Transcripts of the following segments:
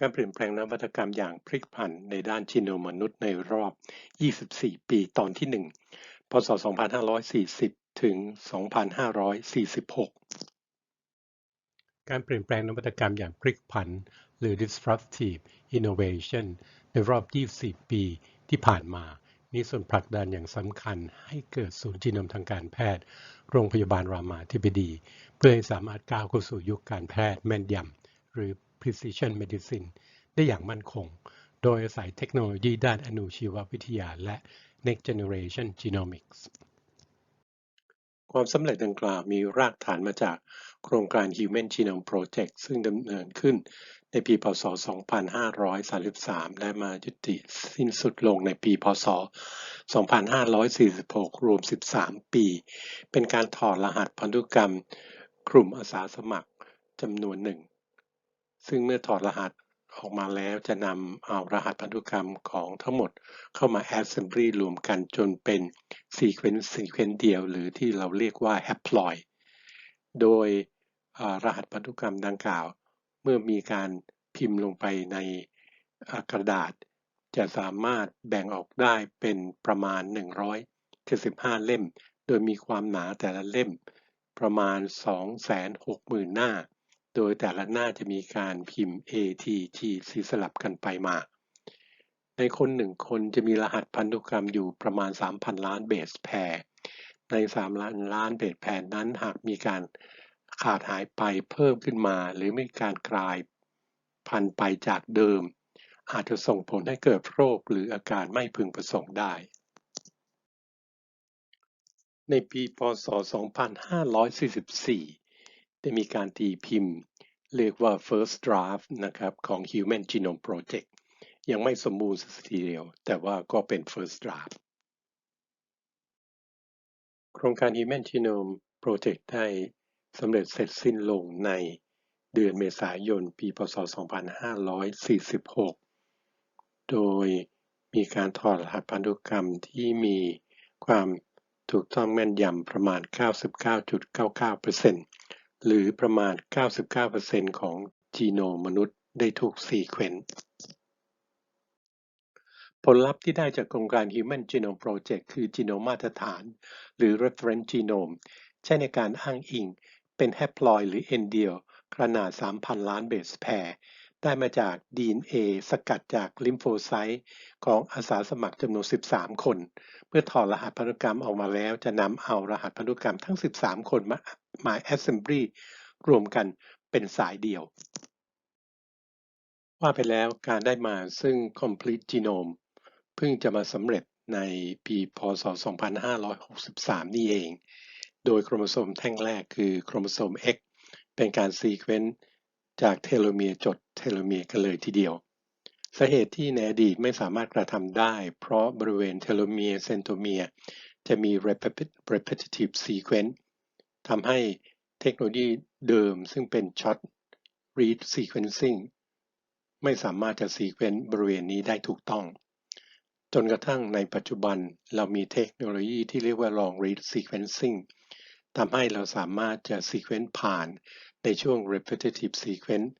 การเปลี่ยนแปลงนวัตกรรมอย่างพลิกผันในด้านจีโนมมนุษย์ในรอบ 24 ปีตอนที่ 1 พศ 2540 ถึง 2546 การเปลี่ยนแปลงนวัตกรรมอย่างพลิกผัน หรือ disruptive innovation ในรอบ 24 ปีที่ผ่านมา มีส่วนผลักดันอย่างสำคัญให้เกิดศูนย์จีโนมทางการแพทย์ โรงพยาบาลรามาธิบดี เพื่อให้สามารถก้าวเข้าสู่ยุคการแพทย์แม่นยำหรือ precision medicine ได้อย่างมั่นคง โดยอาศัยเทคโนโลยีด้านอนุชีววิทยาและ next generation genomics ความสำเร็จดังกล่าวมีรากฐานมาจากโครงการ Human Genome Project ซึ่งดำเนินขึ้นในปี พศ 2533 และมายุติสิ้นสุดลงในปี พศ 2546 รวม 13 ปี เป็นการถอดรหัสพันธุกรรมกลุ่มอาสาสมัครจำนวนหนึ่ง ซึ่งเมื่อถอดรหัสออกมาแล้วจะนำเอารหัสพันธุกรรมของทั้งหมดเข้ามา assembly รวมกันจนเป็น sequence sequence เดียว หรือที่เราเรียกว่า haploid โดยรหัสพันธุกรรมดังกล่าว เมื่อมีการพิมพ์ลงไปในกระดาษ จะสามารถแบ่งออกได้เป็นประมาณ 175 เล่ม โดยมีความหนาแต่ละเล่มประมาณ 260,000 หน้า โดยแต่ละหน้าจะมีการพิมพ์ A T T C สลับกันไปมา ในคนหนึ่งคนจะมีรหัสพันธุกรรมอยู่ประมาณ 3,000 ล้านเบสแพรใน 3 ล้านล้านเบสแพรนั้นหากมีการขาดหายไปเพิ่มขึ้นมา หรือมีการกลายพันธุ์ไปจากเดิม อาจจะส่งผลให้เกิดโรคหรืออาการไม่พึงประสงค์ได้ ในปี พศ 2544 ได้มีการตีพิมพ์ เรียกว่า first draft นะครับของ Human Genome Project ยังไม่สมบูรณ์สักทีเดียว แต่ว่าก็เป็น first draft โครงการ Human Genome Project ได้สำเร็จเสร็จสิ้นลงในเดือนเมษายน ปี พศ 2546 โดยมีการถอดรหัสพันธุกรรมที่มีความถูกต้องแม่นยำประมาณ 99.99% หรือประมาณ 99%ของจีโนมมนุษย์ได้ถูกซีเควนต์ผลลัพธ์ที่ได้จากโครงการ Human Genome Project คือจีโนมมาตรฐาน หรือ Reference Genome ใช้ในการอ้างอิง เป็น haploid หรือ n เดียวขนาด 3,000 ล้านเบสแพรได้มาจาก DNA สกัดจากลิมโฟไซต์ของอาสาสมัครจำนวน 13 คน เมื่อถอดรหัสพันธุกรรมออกมาแล้วจะนำเอารหัสพันธุกรรมทั้ง 13 คนมา มา assembly รวมกันเป็นสายเดียว ว่าไปแล้วการได้มาซึ่ง complete genome เพิ่งจะมาสำเร็จในปีพศ 2563 นี่เอง โดยโครโมโซมแท่งแรกคือโครโมโซม X เป็นการซีเควนต์จากเทโลเมียร์จดเทโลเมียร์กันเลยทีเดียว สาเหตุที่ในอดีตไม่สามารถกระทำได้ เพราะบริเวณเทโลเมียร์เซนโทเมียร์จะมี repetitive sequence ทำให้เทคโนโลยีเดิมซึ่งเป็น short read sequencing ไม่สามารถจะ sequence บริเวณนี้ได้ถูกต้อง จนกระทั่งในปัจจุบันเรามีเทคโนโลยีที่เรียกว่า long read sequencing ทำให้เราสามารถจะ sequence ผ่านในช่วง repetitive sequence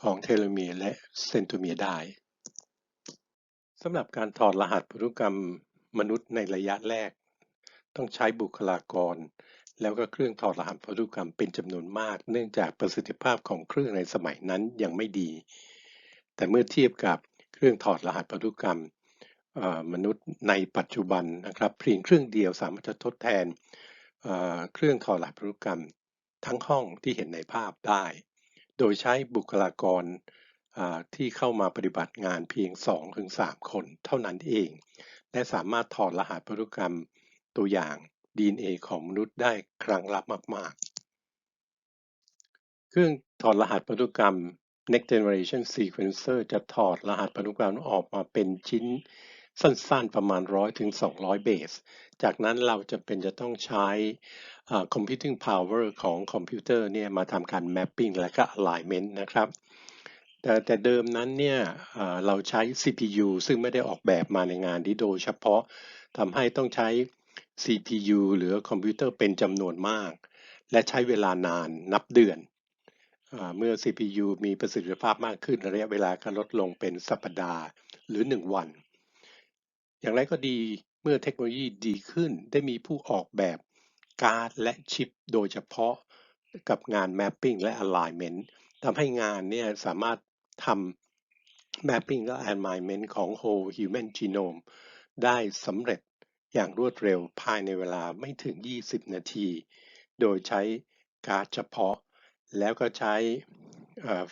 ของเทโลเมียร์และเซนโทเมียร์ได้สำหรับการถอดรหัสพันธุกรรมมนุษย์ในระยะแรก ต้องใช้บุคลากร แล้วก็เครื่องถอดรหัสพันธุกรรมเป็นจำนวนมาก เนื่องจากประสิทธิภาพของเครื่องในสมัยนั้นยังไม่ดี แต่เมื่อเทียบกับเครื่องถอดรหัสพันธุกรรมมนุษย์ในปัจจุบันนะครับเพียงเครื่องเดียวสามารถจะทดแทนเครื่องถอดรหัสพันธุกรรมทั้งห้องที่เห็นในภาพได้ โดยใช้บุคลากรที่เข้ามาปฏิบัติงานเพียง 2-3 คนเท่านั้นเอง และสามารถถอดรหัสพันธุกรรมตัวอย่าง DNA ของมนุษย์ได้ครั้งละมาก ๆ เครื่องถอดรหัสพันธุกรรม Next Generation Sequencer จะถอดรหัสพันธุกรรมออกมาเป็นชิ้นสั้นๆ ประมาณ 100ถึง200 เบส จากนั้นเราจะเป็นจะต้องใช้ computing power ของคอมพิวเตอร์เนี่ยมาทำการ mapping และก็ alignment นะครับ แต่แต่เดิมนั้นเนี่ยเราใช้ CPU ซึ่งไม่ได้ออกแบบมาในงานนี้โดยเฉพาะทำให้ต้องใช้ CPU หรือคอมพิวเตอร์เป็นจำนวนมาก และใช้เวลานานนับเดือนอเมื่อ CPU มีประสิทธิภาพมากขึ้นระยะเวลาก็ลดลงเป็นสัปดาห์หรือ 1 วัน อย่างไรก็ดีเมื่อเทคโนโลยีดีขึ้นได้มีผู้ออกแบบการ์ดและชิปโดยเฉพาะกับงาน Mapping และ Alignment ทำให้งานเนี่ยสามารถทำ Mapping และ Alignment ของ Whole Human Genome ได้สำเร็จ อย่างรวดเร็วภายในเวลาไม่ถึง 20 นาที โดยใช้การ์ดเฉพาะ แล้วก็ใช้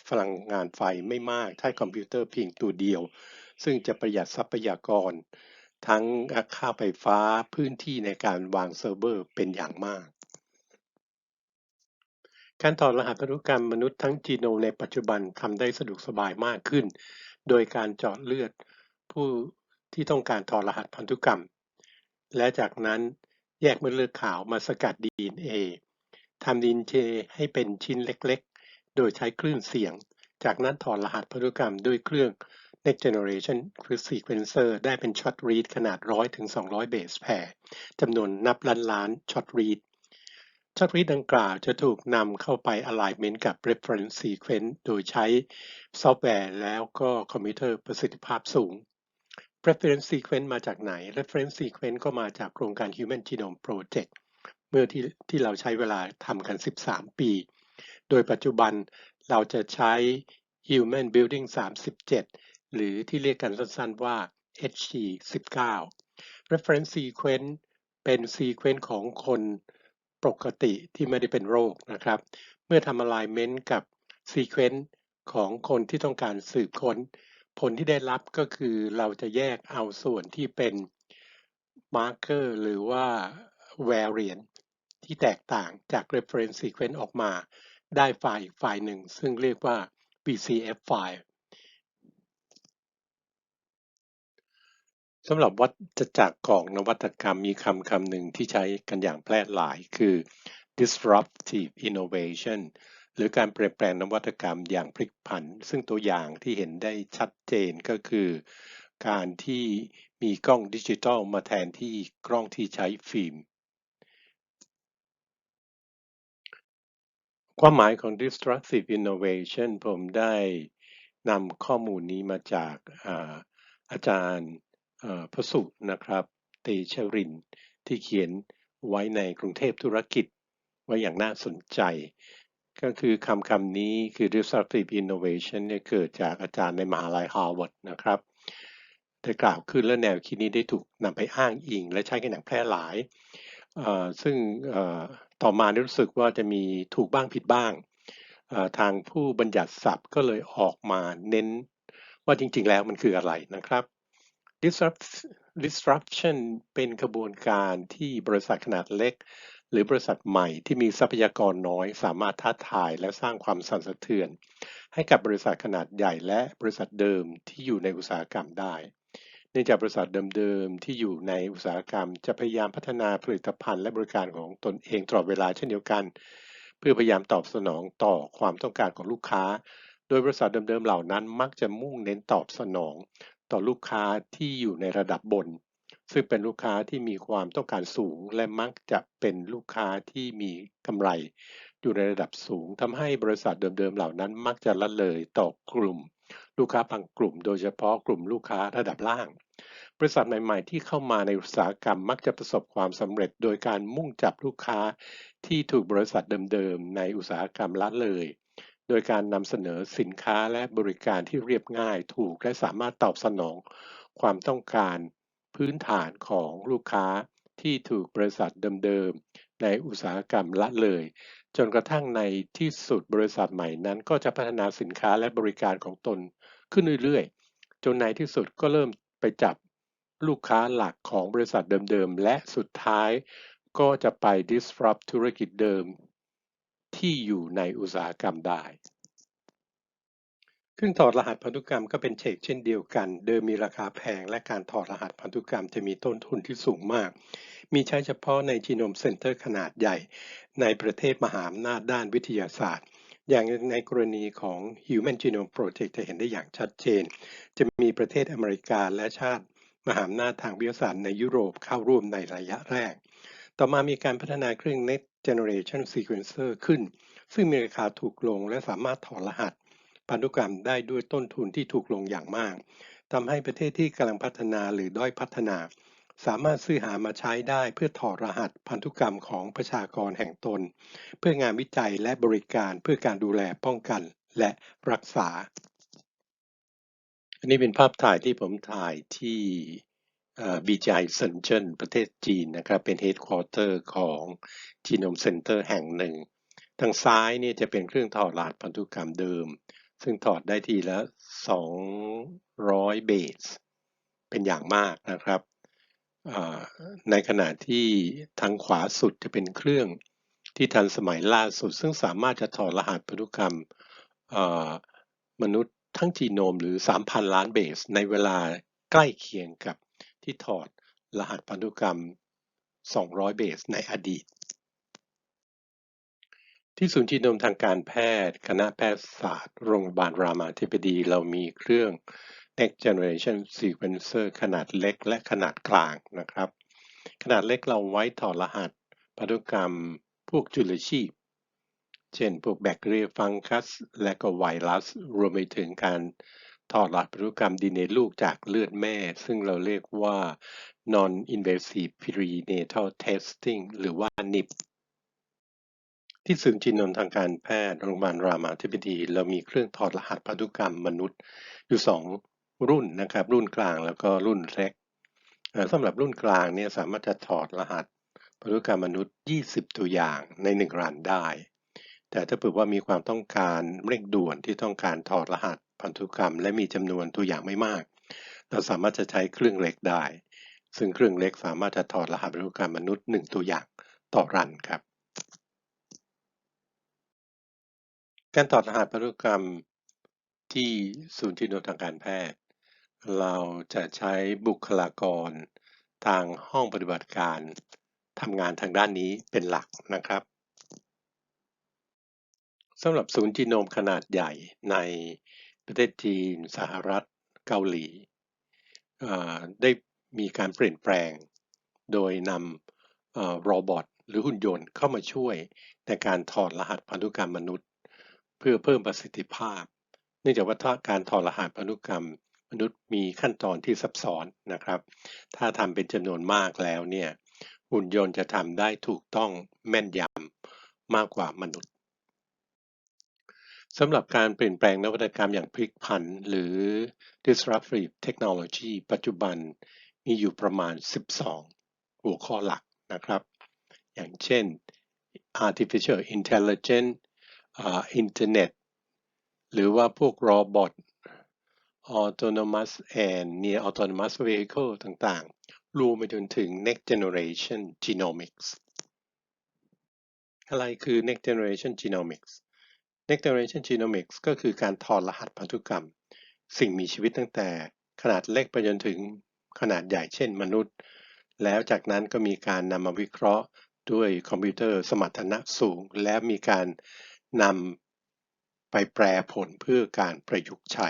พลังงานไฟไม่มาก ใช้คอมพิวเตอร์เพียงตัวเดียว ซึ่งจะประหยัดทรัพยากร ทั้งค่าไฟฟ้าพื้นที่ในการวางเซิร์ฟเวอร์เป็นอย่างมากการถอดรหัสพันธุกรรมมนุษย์ทั้งจีโนมในปัจจุบันทำได้สะดวกสบายมากขึ้น โดยการเจาะเลือดผู้ที่ต้องการถอดรหัสพันธุกรรม และจากนั้นแยกเม็ดเลือดขาวมาสกัด DNA ทำ DNA ให้เป็นชิ้นเล็กๆ โดยใช้คลื่นเสียง จากนั้นถอดรหัสพันธุกรรมด้วยเครื่อง Next Generation คือ Sequencer ได้เป็นช็อตรีดขนาด 100ถึง200 เบสแพร์จำนวนนับล้านล้านช็อตรีดช็อตรีดดังกล่าวจะถูกนำเข้าไป alignment กับ reference sequence โดยใช้ซอฟต์แวร์แล้วก็คอมพิวเตอร์ประสิทธิภาพสูง reference sequence มาจากไหน reference sequence ก็มาจากโครงการ Human Genome Project เมื่อที่ที่เราใช้เวลาทำกัน 13 ปี โดยปัจจุบันเราจะใช้ Human Building 37 หรือที่เรียกกันสั้นๆว่า HG 19 Reference Sequence เป็น sequence ของคนปกติที่ไม่ได้เป็นโรคนะครับ เมื่อทำ alignment กับ sequence ของคนที่ต้องการสืบค้น ผลที่ได้รับก็คือเราจะแยกเอาส่วนที่เป็น marker หรือว่า variant ที่แตกต่างจาก reference sequence ออกมา ได้ไฟล์อีกไฟล์หนึ่ง ซึ่งเรียกว่า VCF ไฟล์สำหรับวัฏจักรของนวัตกรรมมีคำคำหนึ่งที่ใช้กันอย่างแพร่หลายคือ disruptive innovation หรือการเปลี่ยนแปลงนวัตกรรมอย่างพลิกผัน ซึ่งตัวอย่างที่เห็นได้ชัดเจนก็คือ การที่มีกล้องดิจิทัลมาแทนที่กล้องที่ใช้ฟิล์ม ความหมายของ disruptive innovation ผมได้นำข้อมูลนี้มาจากอาอาจารย์พระสุนะครับ เตชริน ที่เขียนไว้ในกรุงเทพธุรกิจ ไว้อย่างน่าสนใจ ก็คือคำคำนี้คือ disruptive innovation เนี่ยเกิดจากอาจารย์ในมหาลัยฮาร์วาร์ดนะครับได้กล่าวขึ้นและแนวคิดนี้ได้ถูกนำไปอ้างอิง และใช้กันอย่างแพร่หลาย ซึ่งต่อมาได้รู้สึกว่าจะมีถูกบ้างผิดบ้าง ทางผู้บัญญัติศัพท์ก็เลยออกมาเน้นว่าจริงๆแล้วมันคืออะไรนะครับ disruption เป็นกระบวนการที่บริษัทขนาดเล็ก หรือบริษัทใหม่ที่มีทรัพยากรน้อย สามารถท้าทายและสร้างความสั่นสะเทือน ให้กับบริษัทขนาดใหญ่และบริษัทเดิมที่อยู่ในอุตสาหกรรมได้เนื่องจากบริษัทเดิมๆที่อยู่ในอุตสาหกรรม จะพยายามพัฒนาผลิตภัณฑ์และบริการของตนเองตลอดเวลาเช่นเดียวกัน เพื่อพยายามตอบสนองต่อความต้องการของลูกค้า โดยบริษัทเดิมๆเหล่านั้นมักจะมุ่งเน้นตอบสนอง ต่อลูกค้าที่อยู่ในระดับบน ซึ่งเป็นลูกค้าที่มีความต้องการสูง และมักจะเป็นลูกค้าที่มีกำไร อยู่ในระดับสูงทำให้บริษัทเดิมๆเหล่านั้น มักจะละเลยต่อกลุ่ม ลูกค้าบางกลุ่ม โดยเฉพาะกลุ่มลูกค้าระดับล่าง บริษัทใหม่ๆ ที่เข้ามาในอุตสาหกรรมมักจะประสบความสำเร็จ โดยการมุ่งจับลูกค้าที่ถูกบริษัทเดิมๆในอุตสาหกรรมละเลยโดยการนำเสนอสินค้าและบริการที่เรียบง่ายถูกและสามารถตอบสนอง ความต้องการ พื้นฐานของลูกค้าที่ถูกบริษัทเดิมๆ ในอุตสาหกรรมละเลย จนกระทั่งในที่สุดบริษัทใหม่นั้น ก็จะพัฒนาสินค้าและบริการของตนขึ้นเรื่อยๆ จนในที่สุดก็เริ่มไปจับลูกค้าหลักของบริษัทเดิมๆ และสุดท้ายก็จะไป disrupt ธุรกิจเดิม ที่อยู่ในอุตสาหกรรมได้ เครื่องถอดรหัสพันธุกรรมก็เป็นเชกเช่นเดียวกัน เดิมมีราคาแพงและการถอดรหัสพันธุกรรมจะมีต้นทุนที่สูงมาก มีใช้เฉพาะในจีโนมเซ็นเตอร์ขนาดใหญ่ ในประเทศมหาอำนาจด้านวิทยาศาสตร์ อย่างในกรณีของ Human Genome Project จะเห็นได้อย่างชัดเจน จะมีประเทศอเมริกาและชาติ มหาอำนาจทางวิทยาศาสตร์ในยุโรปเข้าร่วมในระยะแรก ต่อมามีการพัฒนาเครื่อง Next generation sequencer ขึ้น ซึ่งมีราคาถูกลงและสามารถถอดรหัส พันธุกรรมได้ด้วยต้นทุนที่ถูกลงอย่างมากทำให้ประเทศที่กำลังพัฒนาหรือด้อยพัฒนา สามารถซื้อหามาใช้ได้เพื่อถอดรหัสพันธุกรรมของประชากรแห่งตน เพื่องานวิจัยและบริการเพื่อการดูแลป้องกันและรักษา อันนี้เป็นภาพถ่ายที่ผมถ่ายที่ BGI s e n j e n ประเทศจีนนะครับ เป็น Headquarter ของ Genome Center แห่งหนึ่ง ทางซ้ายนี่จะเป็นเครื่องถอดรหัสพันธุกรรมเดิม ซึ่งถอดได้ทีละ 200 เบส เป็นอย่างมากนะครับ ในขณะที่ทางขวาสุดจะเป็นเครื่องที่ทันสมัยล่าสุด ซึ่งสามารถจะถอดรหัสพันธุกรรมมนุษย์ทั้งจีโนมหรือ 3,000 ล้านเบส ในเวลาใกล้เคียงกับที่ถอดรหัสพันธุกรรม 200 เบสในอดีต ที่ศูนย์จีโนมทางการแพทย์ คณะแพทยศาสตร์ โรงพยาบาลรามาธิบดี เรามีเครื่อง Next Generation Sequencer ขนาดเล็กและขนาดกลางนะครับ ขนาดเล็กเราไว้ถอดรหัส พันธุกรรม พวกจุลชีพ เช่น พวกแบคทีเรียฟังคัส และก็ไวรัส รวมไปถึงการถอดรหัสพันธุกรรมดีเนลูกจากเลือดแม่ ซึ่งเราเรียกว่า non invasive prenatal testing หรือว่า NIP ที่ศูนย์จีโนมทางการแพทย์โรงพยาบาลรามาธิบดี เรามีเครื่องถอดรหัสพันธุกรรมมนุษย์อยู่ 2 รุ่นนะครับ รุ่นกลางแล้วก็รุ่นเล็กสำหรับรุ่นกลางเนี่ยสามารถจะถอดรหัสพันธุกรรมมนุษย์ 20 ตัวอย่างใน 1 รันได้ แต่ถ้าเผื่อว่ามีความต้องการเร่งด่วนที่ต้องการถอดรหัสพันธุกรรม และมีจำนวนตัวอย่างไม่มาก เราสามารถจะใช้เครื่องเล็กได้ ซึ่งเครื่องเล็กสามารถจะถอดรหัสพันธุกรรมมนุษย์ 1 ตัวอย่างต่อรันครับ การถอดรหัสพันธุกรรมที่ศูนย์จีโนทางการแพทย์ เราจะใช้บุคลากรทางห้องปฏิบัติการทำงานทางด้านนี้เป็นหลักนะครับสำหรับศูนย์จีโนมขนาดใหญ่ในประเทศจีน สหรัฐ เกาหลี ได้มีการเปลี่ยนแปลง โดยนำโรบอทหรือหุ่นยนต์เข้ามาช่วยในการถอดรหัสพันธุกรรมมนุษย์ เพื่อเพิ่มประสิทธิภาพ เนื่องจากว่าการถอดรหัสพันธุกรรม มนุษย์มีขั้นตอนที่ซับซ้อนนะครับ ถ้าทำเป็นจำนวนมากแล้วเนี่ยหุ่นยนต์จะทำได้ถูกต้องแม่นยำมากกว่ามนุษย์สำหรับการเปลี่ยนแปลงนวัตกรรมอย่างพลิกผันหรือ disruptive technology ปัจจุบันมีอยู่ประมาณ 12 หัวข้อหลักนะครับ อย่างเช่น artificial intelligence internet หรือว่าพวก robot autonomous and near autonomous vehicle ต่างๆ รวมไปจนถึง next generation genomics อะไรคือ next generation genomics Next Generation Genomics ก็คือการถอดรหัสพันธุกรรม สิ่งมีชีวิตตั้งแต่ขนาดเล็กไปจนถึงขนาดใหญ่เช่นมนุษย์ แล้วจากนั้นก็มีการนำมาวิเคราะห์ด้วยคอมพิวเตอร์สมรรถนะสูง และมีการ นำไปแปลผลเพื่อการประยุกต์ใช้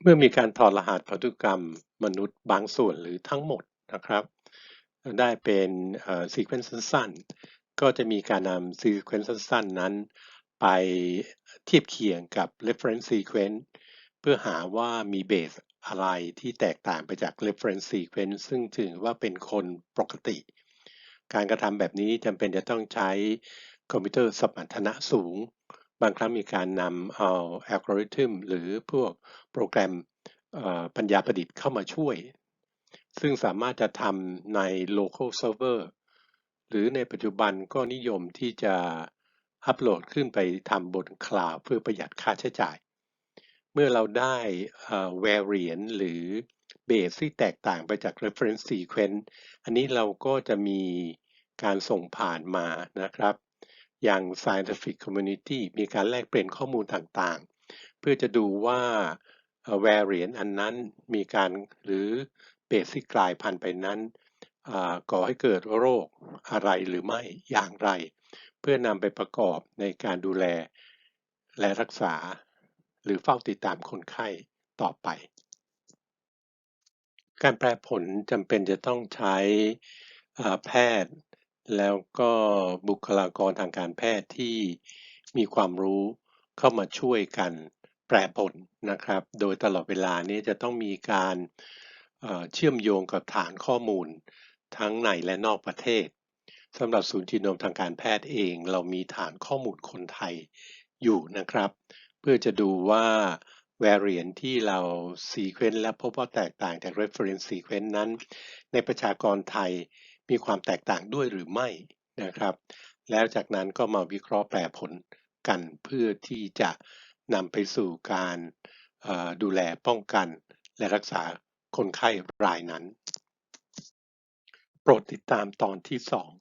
เมื่อมีการถอดรหัสพันธุกรรมมนุษย์บางส่วนหรือทั้งหมดนะครับ ได้เป็นซีเควนซ์สั้นก็จะมีการนำ sequence สั้นๆ นั้น ไปเทียบเคียงกับ reference sequence เพื่อหาว่ามีเบสอะไรที่แตกต่างไปจาก reference sequence ซึ่งถือว่าเป็นคนปกติ การกระทำแบบนี้จำเป็นจะต้องใช้คอมพิวเตอร์สมรรถนะสูง บางครั้งมีการนำเอาอัลกอริทึมหรือพวกโปรแกรมปัญญาประดิษฐ์เข้ามาช่วย ซึ่งสามารถจะทำใน local server หรือในปัจจุบันก็นิยมที่จะอัปโหลดขึ้นไปทำบนคลาวด์เพื่อประหยัดค่าใช้จ่าย เมื่อเราได้ variant หรือ base ที่แตกต่างไปจาก reference sequence อันนี้เราก็จะมีการส่งผ่านมานะครับ อย่าง scientific community มีการแลกเปลี่ยนข้อมูลต่างๆ เพื่อจะดูว่า variant อันนั้นมีการหรือ base ที่กลายพันธุ์ไปนั้นก่อให้เกิดโรคอะไรหรือไม่อย่างไร เพื่อนำไปประกอบในการดูแลและรักษา หรือเฝ้าติดตามคนไข้ต่อไป การแปลผลจำเป็นจะต้องใช้แพทย์ แล้วก็บุคลากรทางการแพทย์ที่มีความรู้เข้ามาช่วยกันแปรผลนะครับ โดยตลอดเวลานี้จะต้องมีการเอ่อเชื่อมโยงกับฐานข้อมูลทั้งในและนอกประเทศสำหรับศูนย์จีโนมทางการแพทย์เอง เรามีฐานข้อมูลคนไทยอยู่นะครับ เพื่อจะดูว่า variant ที่เรา sequence และพบว่าแตกต่างจาก reference sequence นั้น ในประชากรไทยมีความแตกต่างด้วยหรือไม่นะครับ แล้วจากนั้นก็มาวิเคราะห์แปรผลกันเพื่อที่จะนำไปสู่การดูแลป้องกัน และรักษาคนไข้รายนั้น โปรดติดตามตอนที่ 2